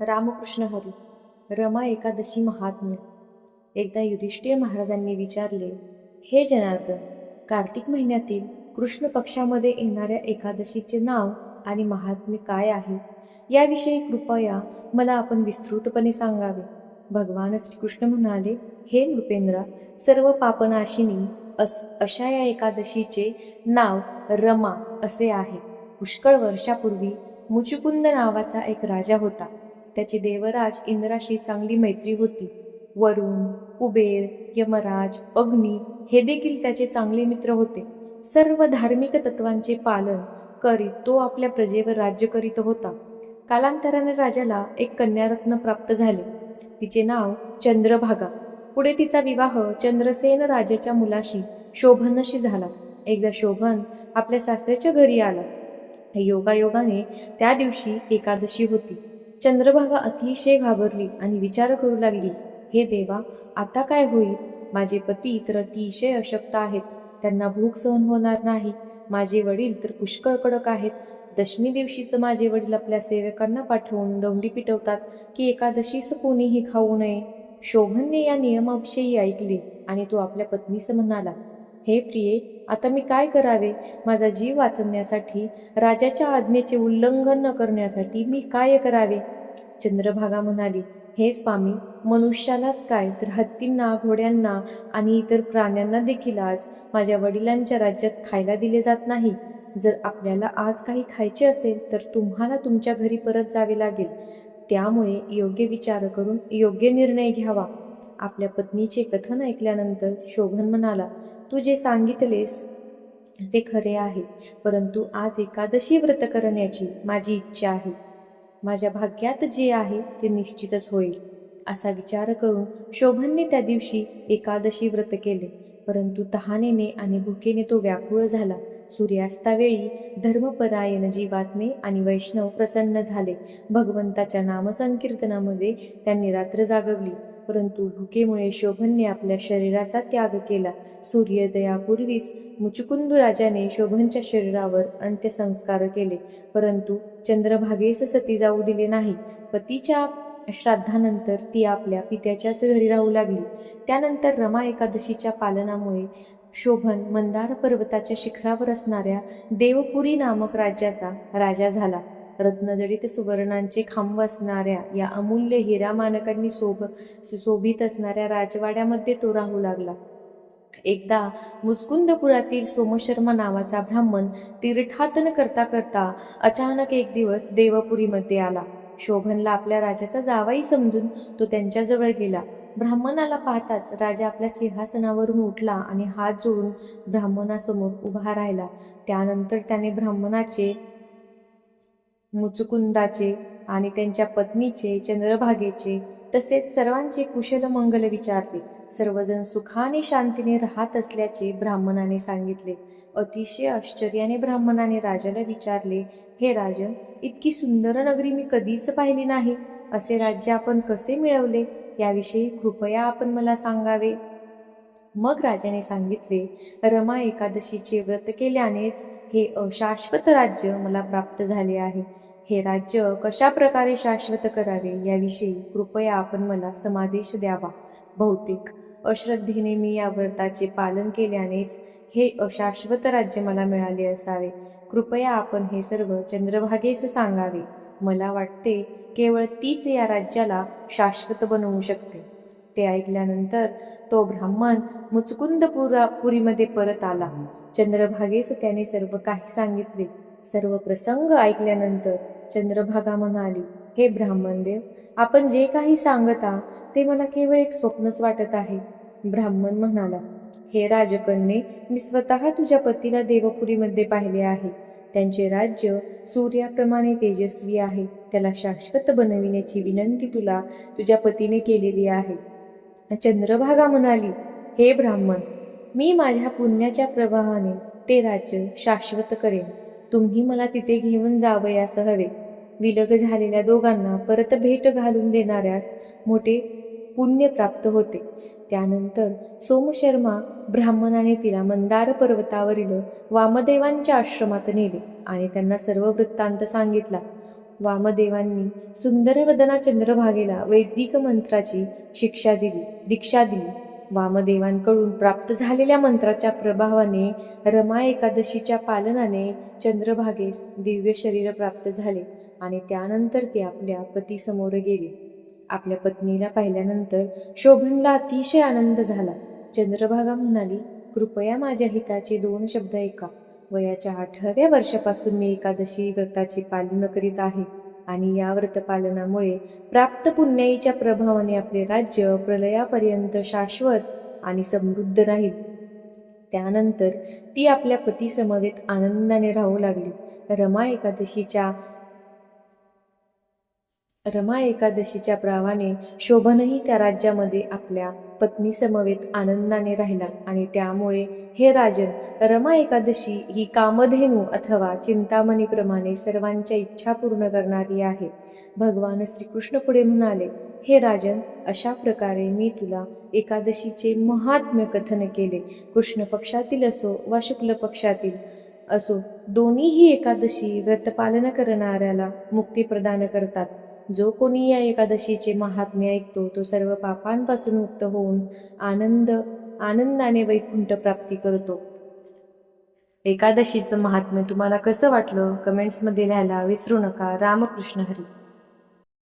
रामकृष्ण हरी रमा एकादशी महात्म्य. एकदा युधिष्ठिर महाराजांनी विचारले हे जनार्दन कार्तिक महिन्यातील कृष्ण पक्षामध्ये येणाऱ्या एकादशीचे नाव आणि महात्म्य काय आहे? याविषयी कृपया मला आपण विस्तृतपणे सांगावे. भगवान श्रीकृष्ण म्हणाले हे नृपेंद्रा सर्व पापनाशिनी अस अशा या एकादशीचे नाव रमा असे आहे. पुष्कळ वर्षापूर्वी मुचुकुंद नावाचा एक राजा होता. त्याची देवराज इंद्राशी चांगली मैत्री होती. वरुण कुबेर यमराज अग्नी हे देखील त्याचे चांगले मित्र होते. सर्व धार्मिक तत्वांचे पालन करीत तो आपल्या प्रजेवर राज्य करीत होता. कालांतराने राजाला एक कन्यारत्न प्राप्त झाले. तिचे नाव चंद्रभागा. पुढे तिचा विवाह चंद्रसेन राजाच्या मुलाशी शोभनशी झाला. एकदा शोभन आपल्या सासऱ्याच्या घरी आला. योगायोगाने त्या दिवशी एकादशी होती. चंद्रभागा अतिशय घाबरली आणि विचार करू लागली हे देवा आता काय होईल? माझे पती तर अतिशय अशक्त आहेत. त्यांना भूक सहन होणार नाही. माझे वडील तर पुष्कळ कडक आहेत. दशमी दिवशीच माझे वडील आपल्या सेवकांना पाठवून दौंडी पिटवतात की एकादशीस कोणीही खाऊ नये. शोभनने या नियमाविषयी ऐकले आणि तो आपल्या पत्नीस म्हणाला हे प्रिये आता मी काय करावे? माझा जीव वाचवण्यासाठी राजाच्या आज्ञेचे उल्लंघन न करण्यासाठी मी काय करावे? चंद्रभागा म्हणाली हे स्वामी मनुष्यालाच काय? तर हत्तींना घोड्यांना आणि इतर प्राण्यांना देखील आज माझ्या वडिलांच्या राज्यात खायला दिले जात नाही. जर आपल्याला आज काही खायचे असेल तर तुम्हाला तुमच्या घरी परत जावे लागेल. त्यामुळे योग्य विचार करून योग्य निर्णय घ्यावा. आपल्या पत्नीचे कथन ऐकल्यानंतर शोभन म्हणाला तू जे सांगितलेस ते खरे आहे परंतु आज एकादशी व्रत करण्याची माझी इच्छा आहे. माझ्या भाग्यात जे आहे ते निश्चितच होईल. असा विचार करून शोभनने त्या दिवशी एकादशी व्रत केले परंतु तहानेने आणि भुकेने तो व्याकुळ झाला. सूर्यास्तावेळी धर्मपरायण जीवात्मे आणि वैष्णव प्रसन्न झाले. भगवंताच्या नामसंकीर्तनामध्ये त्यांनी रात्र जागवली. परंतु भुकेमुळे शोभनने आपल्या शरीराचा त्याग केला. सूर्योदयापूर्वीच मुचुकुंद राजाने शोभनच्या शरीरावर अंत्यसंस्कार केले. परंतु चंद्रभागेस सती जाऊ दिले नाही. पतीच्या श्राद्धानंतर ती आपल्या पित्याच्याच घरी राहू लागली. त्यानंतर रमा एकादशीच्या पालनामुळे शोभन मंदार पर्वताच्या शिखरावर असणाऱ्या देवपुरी नामक राज्याचा राजा झाला. रत्नजडित सुवर्णांचे खांब असणाऱ्या या अमूल्य हिरा मानकांनी शोभ सुशोभित असणाऱ्या राजवाड्यामध्ये तो राहू लागला. एकदा मुस्कुंदपुरातील सोमशर्मा नावाचा ब्राह्मण तीर्थाटन करता करता अचानक एक दिवस देवपुरीमध्ये आला. शोभनला आपल्या राजाचा जावाई समजून तो त्यांच्याजवळ गेला. ब्राह्मणाला पाहताच राजा आपल्या सिंहासनावरून उठला आणि हात जोडून ब्राह्मणासमोर उभा राहिला. त्यानंतर त्याने ब्राह्मणाचे मुचुकुंदाचे आणि त्यांच्या पत्नीचे चंद्रभागेचे तसेच सर्वांचे कुशल मंगल विचारले. सर्वजण सुखाने शांतीने राहत असल्याचे ब्राह्मणाने सांगितले. अतिशय आश्चर्याने ब्राह्मणाने राजाला विचारले हे राजन इतकी सुंदर नगरी मी कधीच पाहिली नाही. असे राज्य आपण कसे मिळवले? याविषयी कृपया आपण मला सांगावे. मग राजाने सांगितले रमा एकादशीचे व्रत केल्यानेच हे अशाश्वत राज्य मला प्राप्त झाले आहे. हे राज्य कशा प्रकारे शाश्वत करावे याविषयी कृपया आपण मला समादेश द्यावा. बहुतेक अश्रद्धेने मी या व्रताचे पालन केल्यानेच हे अशाश्वत राज्य मला मिळाले असावे. कृपया आपण हे सर्व चंद्रभागेस सांगावे. मला वाटते केवळ तीच या राज्याला शाश्वत बनवू शकते. ते ऐकल्यानंतर तो ब्राह्मण मुचकुंदपुरा पुरीमध्ये परत आला. चंद्रभागेस त्याने सर्व काही सांगितले. सर्व प्रसंग ऐकल्यानंतर चंद्रभागा म्हणाली हे ब्राह्मणदेव आपण जे काही सांगता ते मला केवळ एक स्वप्नच वाटत आहे. ब्राह्मण म्हणाला हे राजकन्ये मी स्वतः तुझ्या पतीला देवपुरीमध्ये पाहिले आहे. त्यांचे राज्य सूर्याप्रमाणे तेजस्वी आहे. त्याला शाश्वत बनविण्याची विनंती तुला तुझ्या पतीने केलेली आहे. चंद्रभागा म्हणाली हे ब्राह्मण मी माझ्या पुण्याच्या प्रवाहाने ते राज्य शाश्वत करेन. तुम्ही मला तिथे घेऊन जावयास हवे. विलग झालेल्या दोघांना परत भेट घालून देणाऱ्यास मोठे पुण्य प्राप्त होते. त्यानंतर सोमशर्मा ब्राह्मणाने तिला मंदार पर्वतावरील वामदेवांच्या आश्रमात नेले आणि त्यांना सर्व वृत्तांत सांगितला. वामदेवांनी सुंदर वदना चंद्रभागेला वैदिक मंत्राची शिक्षा दिली दीक्षा दिली. वामदेवांकडून प्राप्त झालेल्या मंत्राच्या प्रभावाने रमा एकादशीच्या पालनाने चंद्रभागेस दिव्य शरीर प्राप्त झाले. आणि त्यानंतर ते आपल्या पतीसमोर गेले. आपल्या पत्नीला पाहिल्यानंतर शोभनला अतिशय आनंद झाला. चंद्रभागा म्हणाली कृपया माझ्या हिताचे दोन शब्द ऐका. वयाच्या आठव्या वर्षापासून मी एकादशी व्रताचे पालन करीत आहे आणि या व्रतपालनामुळे प्राप्त पुण्याईच्या प्रभावाने आपले राज्य प्रलयापर्यंत शाश्वत आणि समृद्ध राहील. त्यानंतर ती आपल्या पतीसमवेत आनंदाने राहू लागली. रमा एकादशीच्या रमा एकादशीच्या प्रावाने शोभनही त्या राज्यामध्ये आपल्या पत्नीसमवेत आनंदाने राहिला आणि त्यामुळे हे राजन रमा एकादशी ही कामधेनू अथवा चिंतामणीप्रमाणे सर्वांच्या इच्छा पूर्ण करणारी आहे. भगवान श्रीकृष्ण पुढे म्हणाले हे राजन अशा प्रकारे मी तुला एकादशीचे महात्म्य कथन केले. कृष्ण पक्षातील असो वा शुक्ल पक्षातील असो दोन्हीही एकादशी व्रतपालन करणाऱ्याला मुक्ती प्रदान करतात. जो कोणी या एकादशीचे महात्म्य ऐकतो तो सर्व पापांपासून मुक्त होऊन आनंद आनंदाने वैकुंठ प्राप्ती करतो. एकादशीचं महात्म्य तुम्हाला कसं वाटलं? कमेंट्समध्ये लिहायला विसरू नका. रामकृष्ण हरी.